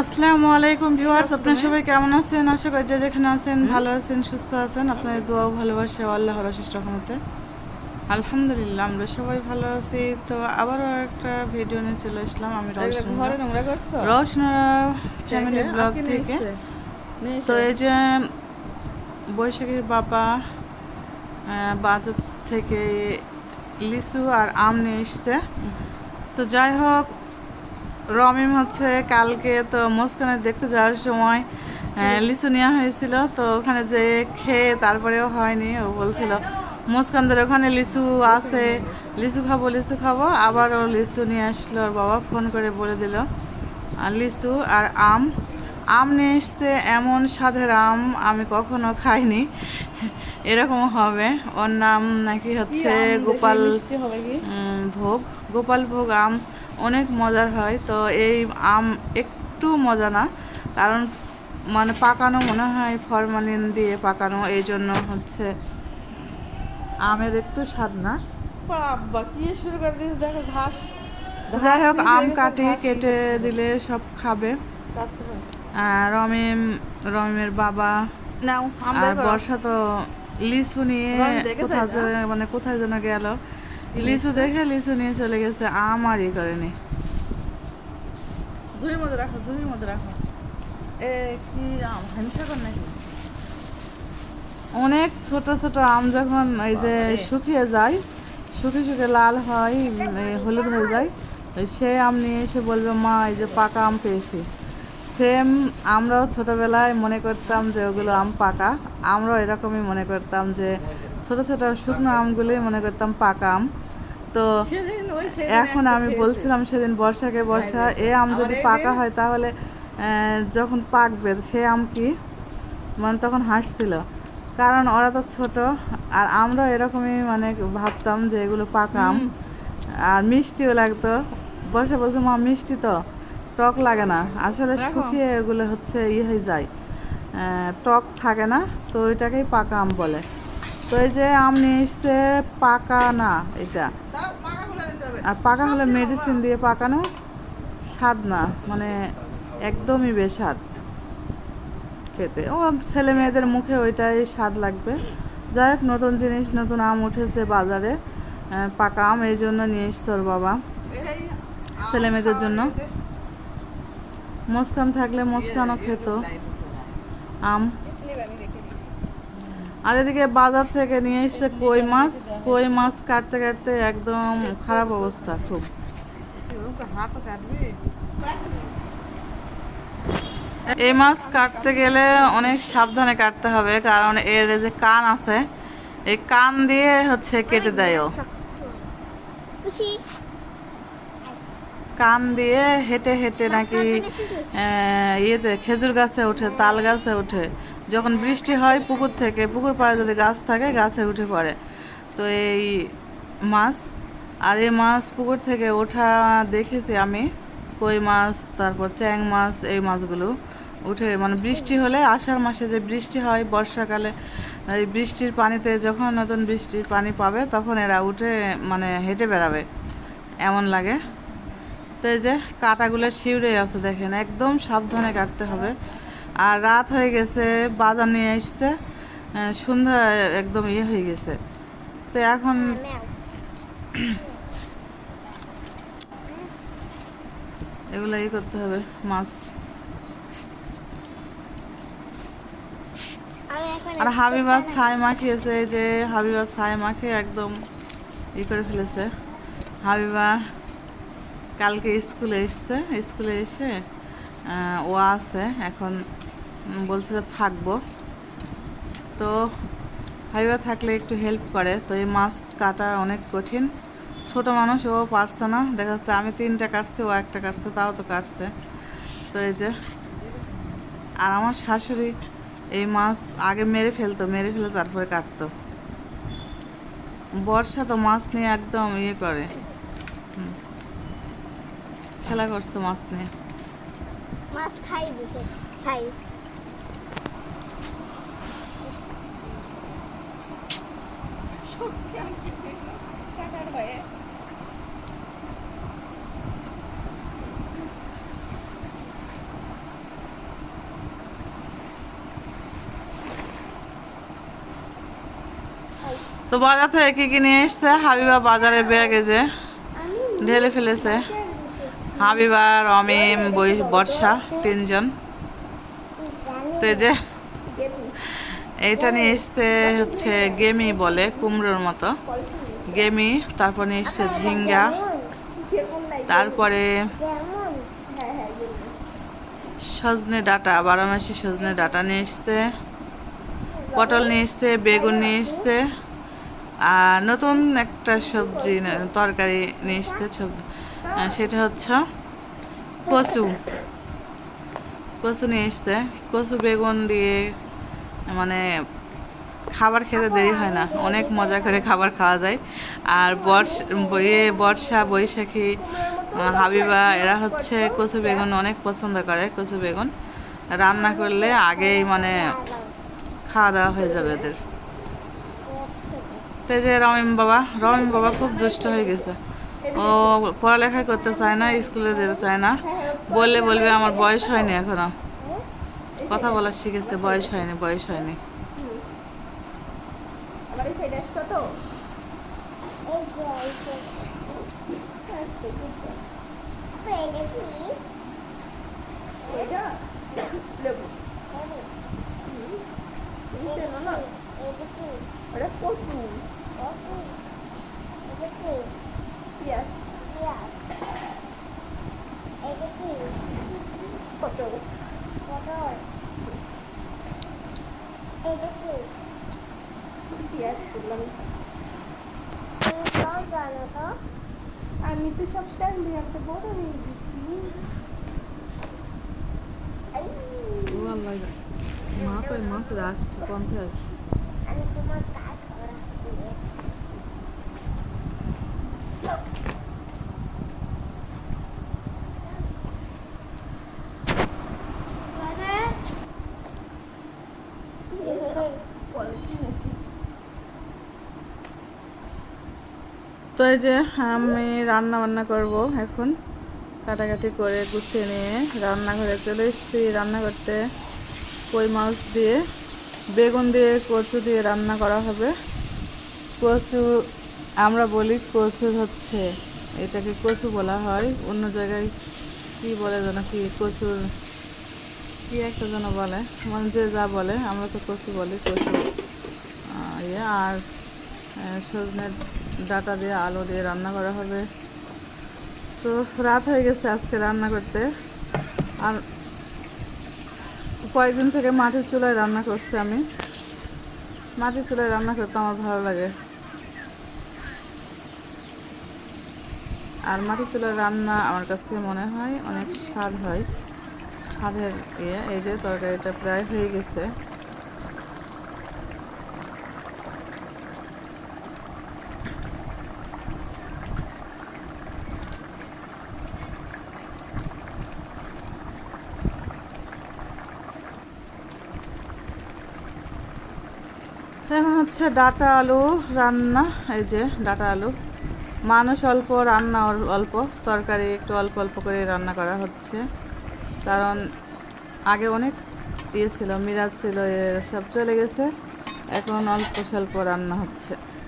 আসসালামু আলাইকুম ভিউয়ার্স আপনারা সবাই কেমন আছেন? আশা করি যে যেখানে আছেন ভালো আছেন সুস্থ আছেন। আপনাদের দোয়া ও ভালোবাসা ও আল্লাহর অশেষ রহমতে। আলহামদুলিল্লাহ আমরা সবাই ভালো আছি। তো আবারও একটা ভিডিও নিয়ে চলে আসলাম। আমি রওশন ফ্যামিলি ব্লগ থেকে। তো এই যে বৈশাখীর বাবা বাজার থেকে লিচু আর আম নিয়ে এসছে। তো যাই হোক রমিম হচ্ছে কালকে তো মস্কানে দেখতে যাওয়ার সময় লিচু নেওয়া হয়েছিল তো ওখানে যে খেয়ে তারপরেও হয়নি ও বলছিল মুস্কানদের ওখানে লিচু আছে লিচু খাব লিচু খাব। আবারও লিচু নিয়ে আসলো ওর বাবা ফোন করে বলে দিল আর লিচু আর আম আম নিয়ে এসছে এমন স্বাদের আম আমি কখনো খাইনি। এরকম হবে। ওর নাম নাকি হচ্ছে গোপাল হবে কি? ভোগ গোপাল ভোগ আম। অনেক মজার হয়। তো এই আম একটু মজা না। কারণ মানে পাকানো মনে হয় ফরমালিন দিয়ে পাকানো। এই জন্য হচ্ছে আমের একটু স্বাদ না। বাবা কি শুরু করে দিয়েছে? দেখো ঘাস। যাই হোক আম কাটি কেটে দিলে সব খাবে। রমিম রমিমের বাবা আর বর্ষা তো লিচু নিয়ে রমি দেখেছে কোথাও এটা? যে- মানে কোথায় যেন গেল। লিচু দেখে লিচু নিয়ে চলে গেছে আম আর ই করেনি ঝুড়ির মধ্যে রাখো ঝুড়ির মধ্যে রাখো। এ কি আম হিমসাগর নাকি? অনেক ছোট ছোট আম যখন এই যে শুকিয়ে যায় শুকিয়ে শুকিয়ে লাল হয় হলুদ হয়ে যায় সেই আম নিয়ে এসে বলবে মা এই যে পাকা আম পেয়েছি। সেম আমরাও ছোটবেলায় মনে করতাম যে ওগুলো আম পাকা। আমরাও এরকমই মনে করতাম যে ছোট ছোট শুকনো আমগুলোই মনে করতাম পাকা আম। তো এখন আমি বলছিলাম সেদিন বর্ষাকে বর্ষা এ আম যদি পাকা হয় তাহলে যখন পাকবে সে আম কি? মানে তখন হাসছিল। কারণ ওরা তো ছোট আর আমরা এরকমই মানে ভাবতাম যে এগুলো পাকা আম। আর মিষ্টিও লাগতো। বর্ষা বলছে মা মিষ্টি তো টক লাগে না। আসলে শুকিয়ে এগুলো হচ্ছে ইয়ে হয়ে যায়। টক থাকে না তো ওইটাকেই পাকা আম বলে। তো এই যে আম নিয়ে এসছে পাকা না এটা দাও, পাকা খুলে দিতে হবে। আর পাকা হলে মেডিসিন দিয়ে পাকানো স্বাদ না মানে একদমই বেস্বাদ খেতে। ও ছেলে মেয়েদের মুখে ওইটাই স্বাদ লাগবে। যাই হোক, নতুন জিনিস, নতুন আম উঠেছে বাজারে পাকা আম, এই জন্য নিয়ে এসছে ওর বাবা ছেলে মেয়েদের জন্য। মুস্কান থাকলে মুস্কানও খেত। আম আর এদিকে বাজার থেকে নিয়ে এসছে কই মাছ। কই মাছ কাটতে কাটতে একদম খারাপ অবস্থা খুব। এই মাছ কাটতে গেলে অনেক সাবধানে কাটতে হবে, কারণ এর যে কান আছে, এই কান দিয়ে হচ্ছে কেটে দেয় কান দিয়ে হেঁটে হেঁটে নাকি ইয়েতে খেজুর গাছে ওঠে তাল গাছে ওঠে যখন বৃষ্টি হয় পুকুর থেকে, পুকুর পাড়ে যদি গাছ থাকে, গাছে উঠে পড়ে। তো এই মাছ, আর এই মাছ পুকুর থেকে ওঠা দেখেছি আমি। কই মাছ, তারপর চ্যাং মাছ, এই মাছগুলো উঠে মানে বৃষ্টি হলে, আষাঢ় মাসে যে বৃষ্টি হয়, বর্ষাকালে, এই বৃষ্টির পানিতে যখন নতুন বৃষ্টির পানি পাবে, তখন এরা উঠে মানে হেঁটে বেড়াবে। এমন লাগে। তো এই যে কাটাগুলো শিউরে আছে, দেখেন, একদম সাবধানে কাটতে হবে। আর রাত হয়ে গেছে, বাজার নিয়ে এসছে সন্ধ্যা একদম ইয়ে হয়ে গেছে। তো এখন এগুলো ইয়ে করতে হবে, মাছ। আর হাবিবা ছাই মাখিয়েছে যে হাবিবা ছাই মাখিয়ে একদম ই করে ফেলেছে। হাবিবা কালকে স্কুলে এসছে, স্কুলে এসে ও আছে এখন। বলছিল থাকব। তো হাবিবা থাকলে একটু হেল্প করে। তো এই মাছ কাটা অনেক কঠিন। ছোট মানুষ, ও পারছে না। দেখা যাচ্ছে আমি তিনটা কাটছি, ও একটা কাটছে, তাও তো কাটছে। তো এই যে, আর আমার শাশুড়ি এই মাছ আগে মেরে ফেলতো, মেরে ফেলে তারপরে কাটতো। বর্ষা তো মাছ নিয়ে একদম ইয়ে করে। খেলা করছে মাছ নিয়ে। মাছ খাই খাই। তো বাজার থেকে কি কি নিয়ে এসছে? হাবিবা বাজারে ব্যাগে যে ঢেলে ফেলেছে। হাবিবা, রমিম, বই, বর্ষা তিনজন। তো যে, এইটা নিয়ে এসছে হচ্ছে গেমি বলে, কুমড়োর মতো। গেমি, তারপর নিয়ে এসছে ঝিঙ্গা। তারপরে সজনে ডাটা বারো মাসি সজনে ডাটা নিয়ে এসছে। পটল নিয়ে এসছে, বেগুন নিয়ে এসছে। আর নতুন একটা সবজি তরকারি নিয়ে এসছে সেটা হচ্ছে কচু। কচু নিয়ে এসছে। কচু, বেগুন দিয়ে মানে খাবার খেতে দেরি হয় না। অনেক মজা করে খাবার খাওয়া যায়। আর বর্ষ ইয়ে বর্ষা, বৈশাখী হাবিবা, এরা হচ্ছে কচু, বেগুন অনেক পছন্দ করে, কচু, বেগুন। রান্না করলে আগেই মানে খাওয়া দাওয়া হয়ে যাবে এদের। তো যে রমিম বাবা রমিম বাবা খুব দুষ্ট হয়ে গেছে ও পড়ালেখাই করতে চায় না স্কুলে যেতে চায় না বললে বলবে আমার বয়স হয়নি এখনও কথা বলা শিখেছে বয়স হয়নি বয়স হয়নি এই সাইডে আসতো তো এই যে এই যে এটা কি এটা লেবু তুমি চেনো না এটা কি ওটা কচু এটা কি পেঁয়াজ পেঁয়াজ এটা কি পটল পটল এটা কি পেঁয়াজ করলাম তুমি তো আমি তো সব জানি একটা বড় হয়ে গেছি। মা কই? মাছ আসছে পঞ্চাশ। আমি তোমার তো এই যে আমি রান্না বান্না করব এখন। কাটাকাটি করে গুছিয়ে নিয়ে রান্নাঘরে চলে এসেছি রান্না করতে। কই মাছ দিয়ে, বেগুন দিয়ে, কচু দিয়ে রান্না করা হবে। কচু, আমরা বলি কচু হচ্ছে, এটাকে কচু বলা হয়। অন্য জায়গায় কি বলে যেন কি, কচুর কি একটা যেন বলে মানে যে যা বলে, আমরা তো কচু বলি, কচু। ইয়ে আর সজনের ডাটা দিয়ে, আলু দিয়ে রান্না করা হবে। তো রাত হয়ে গেছে আজকে রান্না করতে। আর কয়েকদিন থেকে মাটির চুলায় রান্না করছি আমি। মাটির চুলায় রান্না করতে আমার ভালো লাগে। আর মাটির চুলার রান্না আমার কাছে মনে হয় অনেক স্বাদ হয়। স্বাদের ইয়ে এই যে তরকারিটা প্রায় হয়ে গেছে। এখন হচ্ছে ডাটা আলু রান্না, এই যে ডাটা আলু। মানুষ অল্প, রান্না অল- অল্প। তরকারি একটু অল্প অল্প করে রান্না করা হচ্ছে। কারণ আগে অনেক ইয়ে ছিল, মিরাজ ছিল সব চলে গেছে। এখন অল্প, স্বল্প রান্না হচ্ছে।